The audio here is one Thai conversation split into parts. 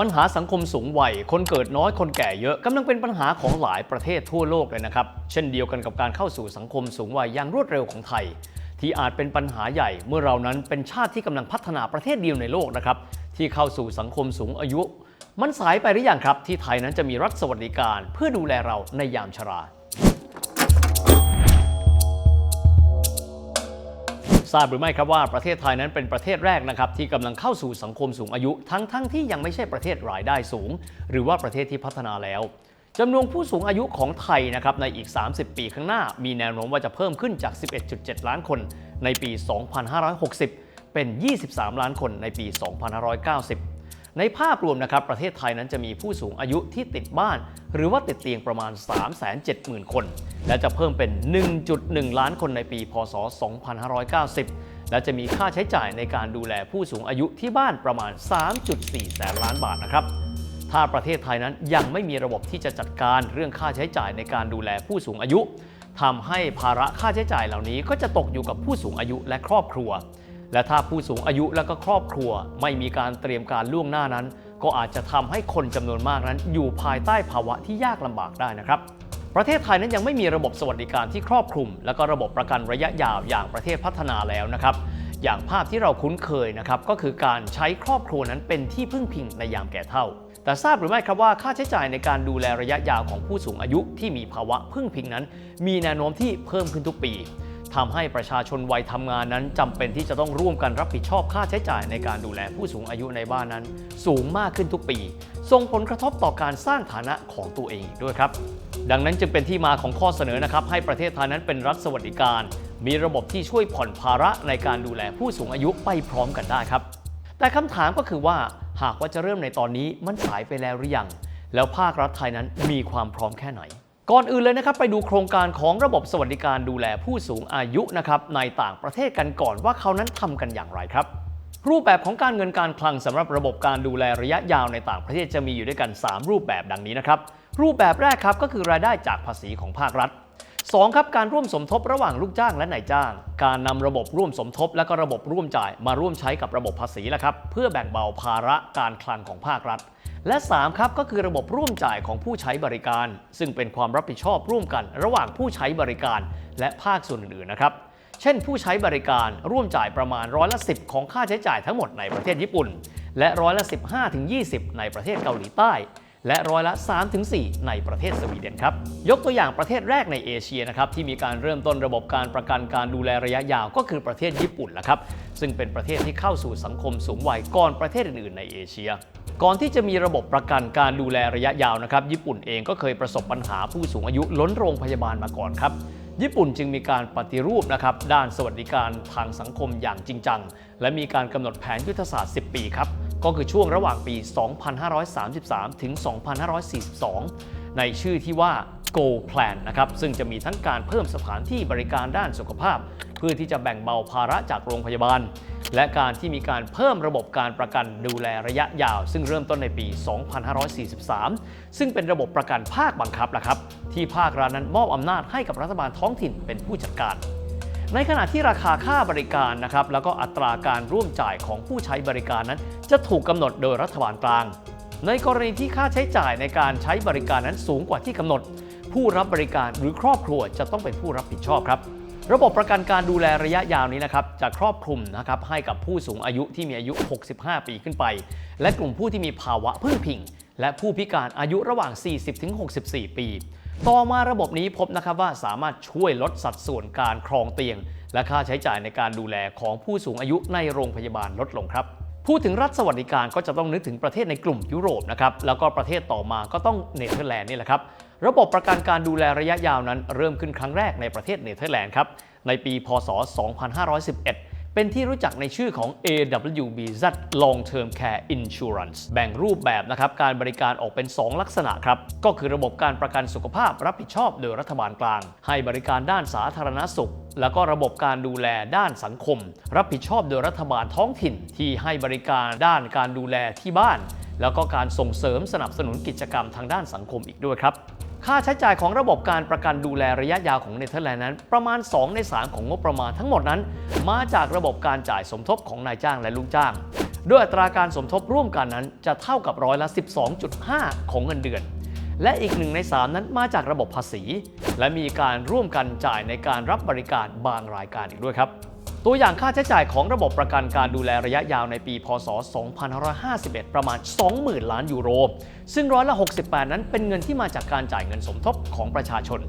ปัญหาสังคมสูงวัย คนเกิดน้อยคนแก่เยอะกำลังเป็นปัญหาของหลายประเทศทั่วโลกเลยนะครับ เช่นเดียวกันกับการเข้าสู่สังคมสูงวัยอย่างรวดเร็วของไทย ที่อาจเป็นปัญหาใหญ่เมื่อเรานั้นเป็นชาติที่กำลังพัฒนาประเทศเดียวในโลกนะครับที่เข้าสู่สังคมสูงอายุ มันสายไปหรือยังครับ ที่ไทยนั้นจะมีรัฐสวัสดิการ เพื่อดูแลเราในยามชรา ทราบหรือไม่ครับว่าประเทศไทยนั้นเป็นประเทศแรกนะครับที่กำลังเข้าสู่สังคมสูงอายุ ทั้งทั้งที่ยังไม่ใช่ประเทศรายได้สูง หรือว่าประเทศที่พัฒนาแล้วจำนวนผู้สูงอายุของไทยนะครับในอีก 30 ปีข้างหน้า มีแนวโน้มว่าจะเพิ่มขึ้นจาก 11.7 ล้านคน ในปี 2560 เป็น 23 ล้านคนในปี 2590 ในภาพรวมนะครับประเทศไทยนั้นจะมีผู้สูงอายุที่ติดบ้าน หรือว่าติดเตียงประมาณ 370,000 คน และจะเพิ่มเป็น 1.1 ล้านคนในปี พศ 2590 และจะมีค่าใช้จ่ายในการดูแลผู้สูงอายุที่บ้านประมาณ 3.4 แสนล้านบาทนะครับถ้าประเทศไทยนั้นยังไม่มีระบบที่จะจัดการเรื่องค่าใช้จ่ายในการดูแลผู้สูงอายุทำให้ภาระค่าใช้จ่ายเหล่านี้ก็จะตกอยู่กับผู้สูงอายุและครอบครัว และถ้าผู้สูงอายุและก็ครอบครัวไม่มีการเตรียมการล่วงหน้านั้น ก็อาจจะทำให้คนจำนวนมากนั้น อยู่ภายใต้ภาวะที่ยากลำบากได้นะครับ ประเทศไทยนั้นยังไม่มีระบบสวัสดิการที่ครอบคลุม และก็ระบบประกันระยะยาวอย่างประเทศพัฒนาแล้วนะครับ อย่างภาพที่เราคุ้นเคยนะครับก็คือการใช้ครอบครัวนั้นเป็นที่พึ่งพิงในยามแก่เฒ่า แต่ทราบหรือไม่ครับว่าค่าใช้จ่ายในการดูแลระยะยาวของผู้สูงอายุที่มีภาวะพึ่งพิงนั้น มีแนวโน้มที่เพิ่มขึ้นทุกปี ทำให้ประชาชนวัยทำงานนั้นจำเป็นที่จะต้องร่วมกันรับผิดชอบค่าใช้จ่ายในการดูแลผู้สูงอายุในบ้านนั้น สูงมากขึ้นทุกปี ส่งผลกระทบต่อการสร้างฐานะของตัวเองด้วยครับ ดังนั้นจึงเป็นที่มาของข้อเสนอนะครับ ให้ประเทศไทยนั้นเป็นรัฐสวัสดิการ มีระบบที่ช่วยผ่อนภาระในการดูแลผู้สูงอายุไปพร้อมกันได้ครับ แต่คำถามก็คือว่าหากว่าจะเริ่มในตอนนี้มันสายไปแล้วหรือยังแล้วภาครัฐไทยนั้นมีความพร้อมแค่ไหน ก่อนอื่นเลยนะครับไปดูโครงการของระบบสวัสดิการดูแลผู้สูงอายุนะครับในต่างประเทศกันก่อนว่าเขานั้นทำกันอย่างไรครับ รูปแบบของการเงินการคลังสำหรับระบบการดูแลระยะยาวในต่างประเทศจะมีอยู่ด้วยกัน 3 รูปแบบดังนี้นะครับรูปแบบแรกครับก็คือรายได้จากภาษีของภาครัฐ 2 ครับการร่วมสมทบระหว่างลูกจ้างและนายจ้าง การนำระบบร่วมสมทบและก็ระบบร่วมจ่ายมาร่วมใช้กับระบบภาษีแหละครับเพื่อแบ่งเบาภาระการคลังของภาครัฐ และ 3 ครับก็คือระบบร่วมจ่ายของผู้ใช้บริการ ซึ่งเป็นความรับผิดชอบร่วมกัน ระหว่างผู้ใช้บริการและภาคส่วนอื่นๆนะครับเช่น ผู้ใช้บริการร่วมจ่ายประมาณร้อยละ 10 ของค่าใช้จ่ายทั้งหมดในประเทศญี่ปุ่น และร้อยละ 15-20 ในประเทศเกาหลีใต้ และร้อยละ 3-4 ในประเทศสวีเดนครับ ยกตัวอย่างประเทศแรกในเอเชียนะครับที่มีการเริ่มต้นระบบการประกันการดูแลระยะยาวก็คือประเทศญี่ปุ่นแหละครับซึ่งเป็นประเทศที่เข้าสู่สังคมสูงวัยก่อนประเทศอื่นๆในเอเชีย ก่อนที่จะมีระบบประกันการดูแลระยะยาวนะครับ ญี่ปุ่นเองก็เคยประสบปัญหาผู้สูงอายุล้นโรงพยาบาลมาก่อนครับ ญี่ปุ่นจึงมีการปฏิรูปนะครับ ด้านสวัสดิการทางสังคมอย่างจริงจัง และมีการกำหนดแผนยุทธศาสตร์ 10 ปีครับ ก็คือช่วงระหว่างปี 2533 ถึง 2542 ในชื่อที่ว่า Go Plan นะครับซึ่งจะมีทั้งการเพิ่มสถานที่บริการด้านสุขภาพ เพื่อที่จะแบ่งเบาภาระจากโรงพยาบาล และการที่มีการเพิ่มระบบการประกันดูแลระยะยาว ซึ่งเริ่มต้นในปี 2543 ซึ่งเป็นระบบประกันภาคบังคับแหละครับที่ภาครัฐนั้นมอบอำนาจให้กับรัฐบาลท้องถิ่นเป็นผู้จัดการในขณะที่ราคาค่าบริการนะครับแล้วก็อัตราการร่วมจ่ายของผู้ใช้บริการนั้น จะถูกกำหนดโดยรัฐบาลกลาง ในกรณีที่ค่าใช้จ่ายในการใช้บริการนั้นสูงกว่าที่กำหนด ผู้รับบริการหรือครอบครัวจะต้องเป็นผู้รับผิดชอบครับ ระบบประกันการดูแลระยะยาวนี้นะครับจะครอบคลุมนะครับให้กับผู้สูงอายุที่มีอายุ 65 ปีขึ้นไป และกลุ่มผู้ที่มีภาวะพึ่งพิง และผู้พิการอายุระหว่าง 40-64 ปี ต่อมาระบบนี้พบนะครับว่าสามารถช่วยลดสัดส่วนการครองเตียง และค่าใช้จ่ายในการดูแลของผู้สูงอายุในโรงพยาบาลลดลงครับพูดถึงรัฐสวัสดิการก็จะต้องนึกถึงประเทศในกลุ่มยุโรปนะครับ แล้วก็ประเทศต่อมาก็ต้องเนเธอร์แลนด์นี่แหละครับ ระบบประกันการดูแลระยะยาวนั้นเริ่มขึ้นครั้งแรกในประเทศเนเธอร์แลนด์ครับ ในปี พศ 2511 เป็นที่รู้จักในชื่อของ AWBZ Long Term Care Insurance แบ่งรูปแบบนะครับการบริการออกเป็น 2 ลักษณะครับ ก็คือระบบการประกันสุขภาพรับผิดชอบโดยรัฐบาลกลาง ให้บริการด้านสาธารณสุขแล้วก็ระบบการดูแลด้านสังคม รับผิดชอบโดยรัฐบาลท้องถิ่นที่ให้บริการด้านการดูแลที่บ้าน แล้วก็การส่งเสริมสนับสนุนกิจกรรมทางด้านสังคมอีกด้วยครับ ค่าใช้จ่ายของระบบการประกันดูแลระยะยาวของเนเธอร์แลนด์นั้น ประมาณ 2 ใน 3 ของงบประมาณทั้งหมดนั้น มาจากระบบการจ่ายสมทบของนายจ้างและลูกจ้างโดยอัตราการสมทบร่วมกันนั้นจะเท่ากับร้อยละ 12.5 ของเงินเดือน และอีกหนึ่งใน 3 นั้นมาจากระบบภาษี และมีการร่วมกันจ่ายในการรับบริการบางรายการอีกด้วยครับ ตัวอย่างค่าใช้จ่ายของระบบประกันการดูแลระยะยาวในปี พศ 2551 ประมาณ 20,000 ล้านยูโร ซึ่งร้อยละ 68 นั้นเป็นเงินที่มาจากการจ่ายเงินสมทบของประชาชน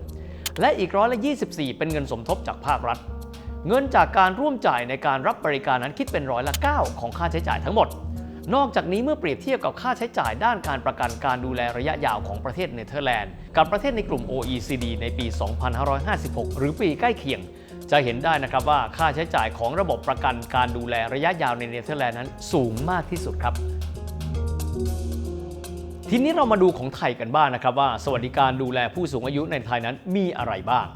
และอีกร้อยละ 24 เป็นเงินสมทบจากภาครัฐ เงินจากการร่วมจ่ายในการรับบริการนั้นคิดเป็นร้อยละ 9 ของค่าใช้จ่ายทั้งหมด นอกจากนี้เมื่อเปรียบเทียบกับค่าใช้จ่ายด้านการประกันการดูแลระยะยาวของประเทศเนเธอร์แลนด์ กับประเทศในกลุ่ม OECD ในปี 2556 หรือปีใกล้เคียง จะเห็นได้นะครับว่าค่าใช้จ่ายของระบบประกันการดูแลระยะยาวในเนเธอร์แลนด์นั้นสูงมากที่สุดครับ ทีนี้เรามาดูของไทยกันบ้างนะครับว่า สวัสดิการดูแลผู้สูงอายุในไทยนั้นมีอะไรบ้าง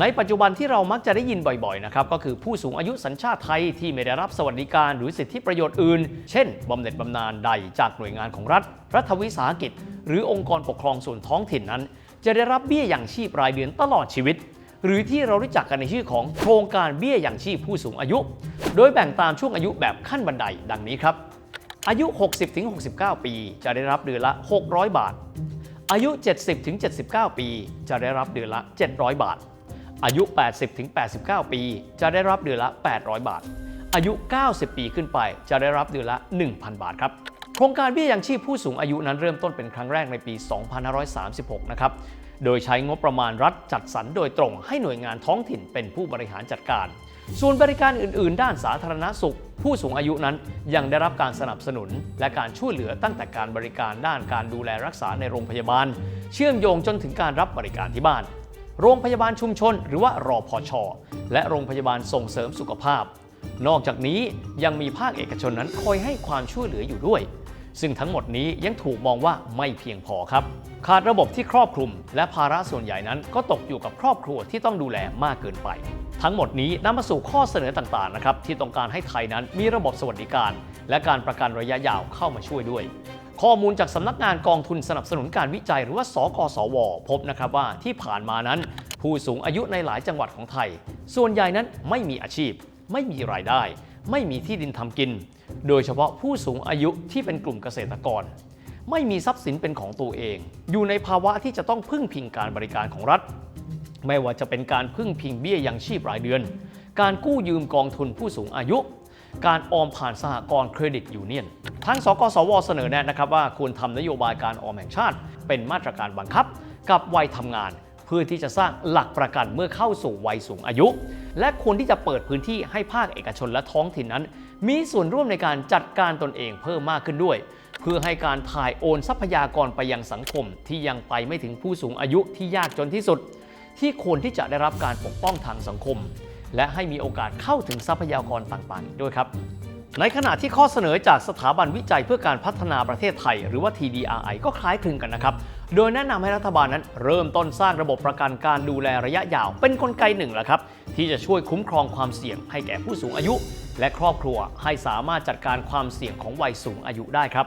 ในปัจจุบันที่เรามักจะได้ยินบ่อยๆนะครับก็คือผู้สูงอายุสัญชาติไทยที่ไม่ได้รับสวัสดิการหรือสิทธิประโยชน์อื่น เช่นบำเหน็จบำนาญใดจากหน่วยงานของรัฐ รัฐวิสาหกิจ หรือองค์กรปกครองส่วนท้องถิ่นนั้น จะได้รับเบี้ยอย่างชีพรายเดือนตลอดชีวิต หรือที่เรารู้จักกันในชื่อของโครงการเบี้ยอย่างชีพผู้สูงอายุ โดยแบ่งตามช่วงอายุแบบขั้นบันไดดังนี้ครับ อายุ 60-69 ปี จะได้รับเดือนละ 600 บาท อายุ 70-79 ปี จะได้รับเดือนละ 700 บาท อายุ 80-89 ปี จะได้รับเดือนละ 800 บาท อายุ 90 ปีขึ้นไป จะได้รับเดือนละ 1,000 บาทครับโครงการเบี้ยยังชีพผู้สูงอายุนั้นเริ่มต้นเป็นครั้งแรกในปี 2536 นะครับ โดยใช้งบประมาณรัฐจัดสรรโดยตรงให้หน่วยงานท้องถิ่นเป็นผู้บริหารจัดการ ส่วนบริการอื่น ๆ ด้านสาธารณสุข ผู้สูงอายุนั้นยังได้รับการสนับสนุน และการช่วยเหลือตั้งแต่การบริการด้านการดูแลรักษาในโรงพยาบาล เชื่อมโยงจนถึงการรับบริการที่บ้าน โรงพยาบาลชุมชน หรือว่ารอพอชและโรงพยาบาลส่งเสริมสุขภาพ นอกจากนี้ยังมีภาคเอกชนนั้นคอยให้ความช่วยเหลืออยู่ด้วย ซึ่งทั้งหมดนี้ยังถูกมองว่าไม่เพียงพอครับ ขาดระบบที่ครอบคลุม และภาระส่วนใหญ่นั้นก็ตกอยู่กับครอบครัวที่ต้องดูแลมากเกินไป ทั้งหมดนี้นำมาสู่ข้อเสนอต่างๆนะครับที่ต้องการให้ไทยนั้นมีระบบสวัสดิการ และการประกันระยะยาวเข้ามาช่วยด้วยข้อมูลจากสำนักงานกองทุนสนับสนุนการวิจัยหรือว่า สกสว พบนะครับว่าที่ผ่านมานั้น ผู้สูงอายุในหลายจังหวัดของไทย ส่วนใหญ่นั้นไม่มีอาชีพ ไม่มีรายได้ ไม่มีที่ดินทำกิน โดยเฉพาะผู้สูงอายุที่เป็นกลุ่มเกษตรกร ไม่มีทรัพย์สินเป็นของตัวเอง อยู่ในภาวะที่จะต้องพึ่งพิงการบริการของรัฐ ไม่ว่าจะเป็นการพึ่งพิงเบี้ยยังชีพรายเดือน การกู้ยืมกองทุนผู้สูงอายุ การออมผ่านสหกรณ์เครดิตยูเนียนทางสกสวเสนอแนะนะครับว่าควรทำนโยบายการออมแห่งชาติ เป็นมาตรการบังคับ กับวัยทำงาน พื่อที่จะสร้างหลักประกันเมื่อเข้าสู่วัยสูงอายุ และควรที่จะเปิดพื้นที่ให้ภาคเอกชนและท้องถิ่นนั้น มีส่วนร่วมในการจัดการตนเองเพิ่มมากขึ้นด้วย เพื่อให้การถ่ายโอนทรัพยากรไปยังสังคม ที่ยังไปไม่ถึงผู้สูงอายุที่ยากจนที่สุด ที่ควรที่จะได้รับการปกป้องทางสังคม และให้มีโอกาสเข้าถึงทรัพยากรต่างๆ ด้วยครับ ในขณะที่ข้อเสนอจากสถาบันวิจัยเพื่อการพัฒนาประเทศไทย หรือว่า TDRI ก็คล้ายคลึงกันนะครับ โดยแนะนำให้รัฐบาลนั้นเริ่มต้นสร้างระบบประกันการดูแลระยะยาว เป็นนกลไกหนึ่งแหละครับที่จะช่วยคุ้มครองความเสี่ยงให้แก่ผู้สูงอายุ และครอบครัวให้สามารถจัดการความเสี่ยงของวัยสูงอายุได้ครับ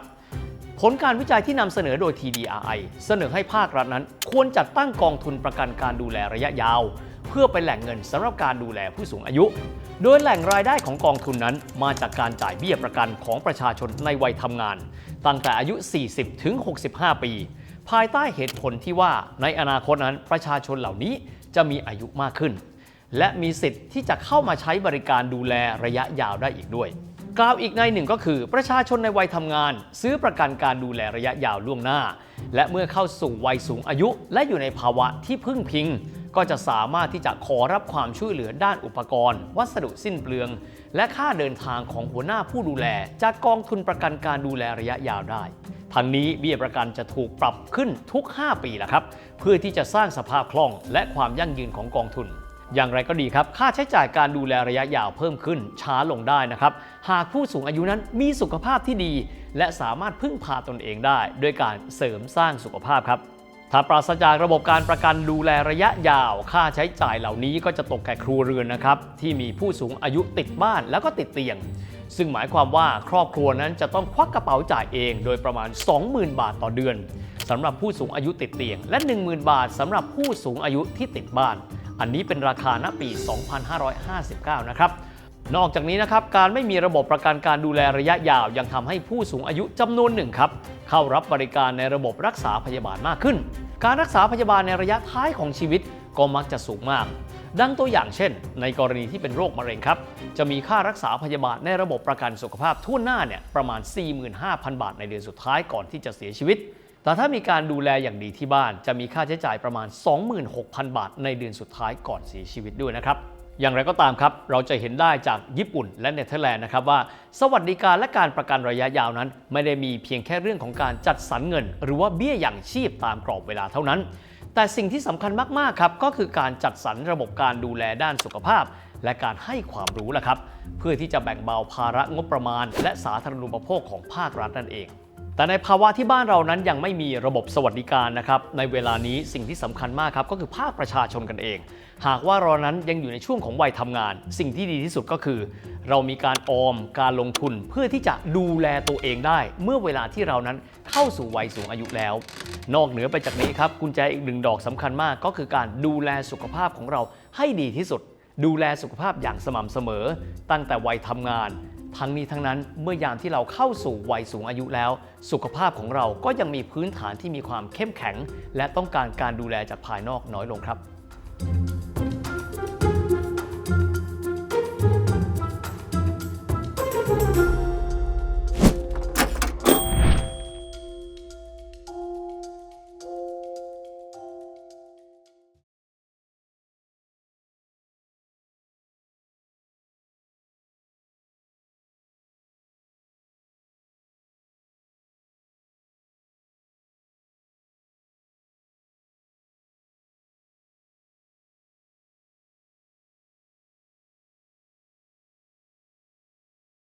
ผลการวิจัยที่นำเสนอโดย TDRI เสนอให้ภาครัฐนั้น ควรจัดตั้งกองทุนประกันการดูแลระยะยาว พื่อเป็นแหล่งเงินสำหรับการดูแลผู้สูงอายุ โดยแหล่งรายได้ของกองทุนนั้น มาจากการจ่ายเบี้ยประกันของประชาชนในวัยทำงาน ตั้งแต่อายุ 40 ถึง 65 ปี ภายใต้เหตุผลที่ว่าในอนาคตนั้นประชาชนเหล่านี้จะมีอายุมากขึ้น และมีสิทธิ์ที่จะเข้ามาใช้บริการดูแลระยะยาวได้อีกด้วยกล่าวอีกในหนึ่งก็คือประชาชนในวัยทำงาน ซื้อประกันการดูแลระยะยาวล่วงหน้า และเมื่อเข้าสู่วัยสูงอายุ และอยู่ในภาวะที่พึ่งพิง ก็จะสามารถที่จะขอรับความช่วยเหลือด้านอุปกรณ์ วัสดุสิ้นเปลือง และค่าเดินทางของหัวหน้าผู้ดูแล จากกองทุนประกันการดูแลระยะยาวได้ทั้งนี้เบี้ยประกันจะถูกปรับขึ้นทุก 5 ปีแล้วครับ เพื่อที่จะสร้างสภาพคล่องและความยั่งยืนของกองทุน อย่างไรก็ดีครับ ค่าใช้จ่ายการดูแลระยะยาวเพิ่มขึ้นช้าลงได้นะครับ หากผู้สูงอายุนั้นมีสุขภาพที่ดี และสามารถพึ่งพาตนเองได้ ด้วยการเสริมสร้างสุขภาพครับ ถ้าปราศจากระบบการประกันดูแลระยะยาว ค่าใช้จ่ายเหล่านี้ก็จะตกแก่ครัวเรือนนะครับ ที่มีผู้สูงอายุติดบ้านแล้วก็ติดเตียง ซึ่งหมายความว่าครอบครัวนั้นจะต้องควักกระเป๋าจ่ายเองโดยประมาณ 20,000 บาทต่อเดือนสำหรับผู้สูงอายุติดเตียง และ 10,000 บาทสำหรับผู้สูงอายุที่ติดบ้าน อันนี้เป็นราคาณปี 2559 นะครับนอกจากนี้นะครับการไม่มีระบบประกันการดูแลระยะยาว ยังทำให้ผู้สูงอายุจำนวนหนึ่งครับ เข้ารับบริการในระบบรักษาพยาบาลมากขึ้น การรักษาพยาบาลในระยะท้ายของชีวิตก็มักจะสูงมาก ดังตัวอย่างเช่น ในกรณีที่เป็นโรคมะเร็งครับ จะมีค่ารักษาพยาบาลในระบบประกันสุขภาพทั่วหน้าเนี่ยประมาณ 45,000 บาทในเดือนสุดท้ายก่อนที่จะเสียชีวิต แต่ถ้ามีการดูแลอย่างดีที่บ้าน จะมีค่าใช้จ่ายประมาณ 26,000 บาทในเดือนสุดท้ายก่อนเสียชีวิตด้วยนะครับ อย่างไรก็ตามครับ เราจะเห็นได้จากญี่ปุ่นและเนเธอร์แลนด์นะครับว่า สวัสดิการและการประกันระยะยาวนั้น ไม่ได้มีเพียงแค่เรื่องของการจัดสรรเงิน หรือว่าเบี้ยอย่างชีพตามกรอบเวลาเท่านั้น แต่สิ่งที่สำคัญมาก ๆ ครับ ก็คือการจัดสรรระบบการดูแลด้านสุขภาพ และการให้ความรู้ละครับ เพื่อที่จะแบ่งเบาภาระงบประมาณ และสาธารณูปโภคของภาครัฐนั่นเอง แต่ในภาวะที่บ้านเรานั้นยังไม่มีระบบสวัสดิการนะครับ ในเวลานี้สิ่งที่สำคัญมากครับก็คือภาคประชาชนกันเอง หากว่าเรานั้นยังอยู่ในช่วงของวัยทำงาน สิ่งที่ดีที่สุดก็คือ เรามีการออมการลงทุนเพื่อที่จะดูแลตัวเองได้ เมื่อเวลาที่เรานั้นเข้าสู่วัยสูงอายุแล้ว นอกเหนือไปจากนี้ครับกุญแจอีกหนึ่งดอกสำคัญมาก ก็คือการดูแลสุขภาพของเราให้ดีที่สุด ดูแลสุขภาพอย่างสม่ำเสมอ ตั้งแต่วัยทำงาน ทั้งนี้ทั้งนั้นเมื่อยามที่เราเข้าสู่วัยสูงอายุแล้ว สุขภาพของเราก็ยังมีพื้นฐานที่มีความเข้มแข็ง และต้องการการดูแลจากภายนอกน้อยลงครับ